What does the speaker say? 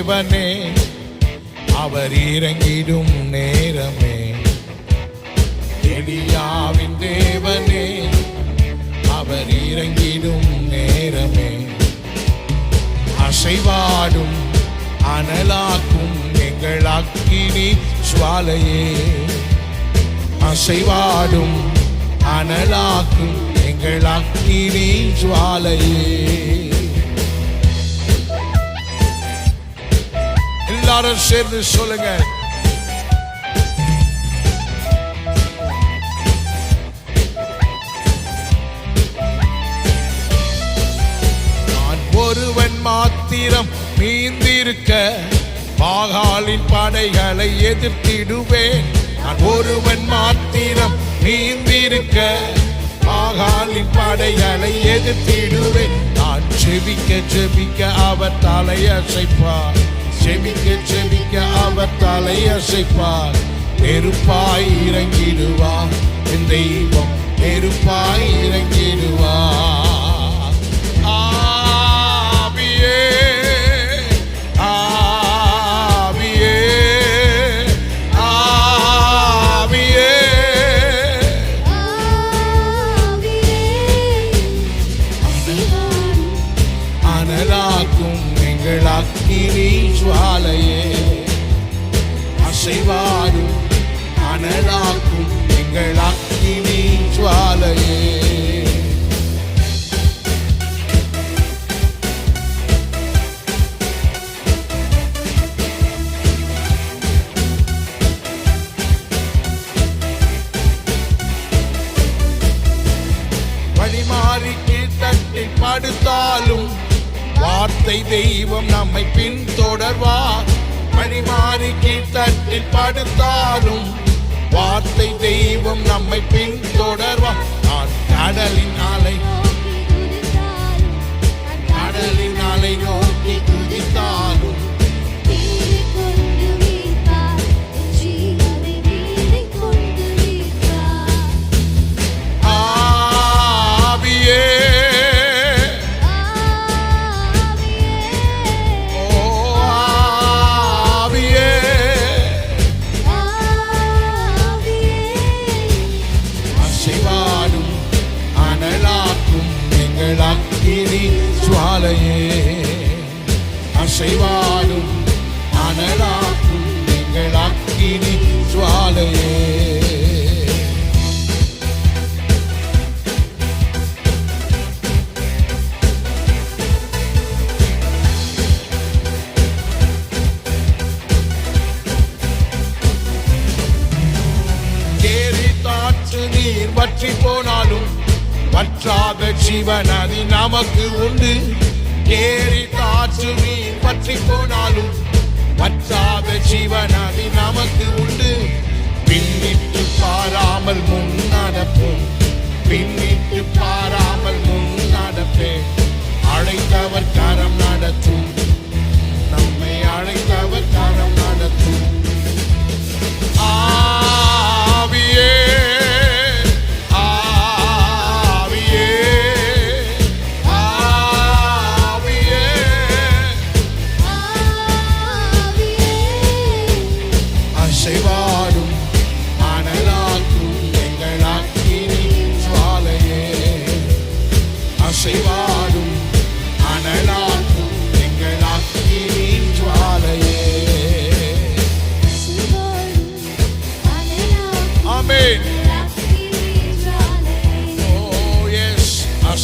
தேவனே அவர் இறங்கிடும் நேரமே. எலியாவின் தேவனே அவர் இறங்கிடும் நேரமே. அசைவாடும் அனலாக்கும் எங்கள் அக்கினி சுவாலையே. அசைவாடும் அனலாக்கும் எங்கள் அக்கினி சுவாலையே. எல்லாரும் சேர்ந்து சொல்லுங்க. நான் ஒருவன் மாத்திரம் மீந்திருக்க பாகாலின் படைகளை எதிர்த்திடுவேன். நான் ஒருவன் மாத்திரம் மீந்திருக்க பாகாலின் படைகளை எதிர்த்திடுவேன். நான் செவிக்க செவிக்க அவர் தலையசைப்பார். செபிக்க செபிக்க அவர் தலையசைப்பார் நெருப்பாய் இறங்கிடுவார். என் தெய்வம் நெருப்பாய் இறங்கிடுவார். ஆவியே ஆவியே ஆவியே. அனலாக்கும் எங்கள் அக்கினி ஜுவாலையே அசைவாடும் அனலாக்கும் எங்கள் அக்கினி ஜுவாலையே வழிமாறி கீழ்த்தட்டி படுத்தாலும் வார்த்தை தெய்வம் நம்மை பின்தொடர்வார் வழிமாறி கீழ்த்தட்டில் படுத்தாலும் வார்த்தை தெய்வம் நம்மை பின்தொடர்வார் நான் கடலின் அலை. கடலின் அலை அக்கினி சுவாலையே ஏறி தாற்று நீர் வற்றி போனாலும் வற்றாத ஜீவனதி நமக்கு உண்டு. ஏறி காற்று நீர் வற்றி போனாலும் வற்றாத ஜீவனதி நமக்கு உண்டு. பின்னிட்டு பாராமல் முன் நடப்போம். பின்னி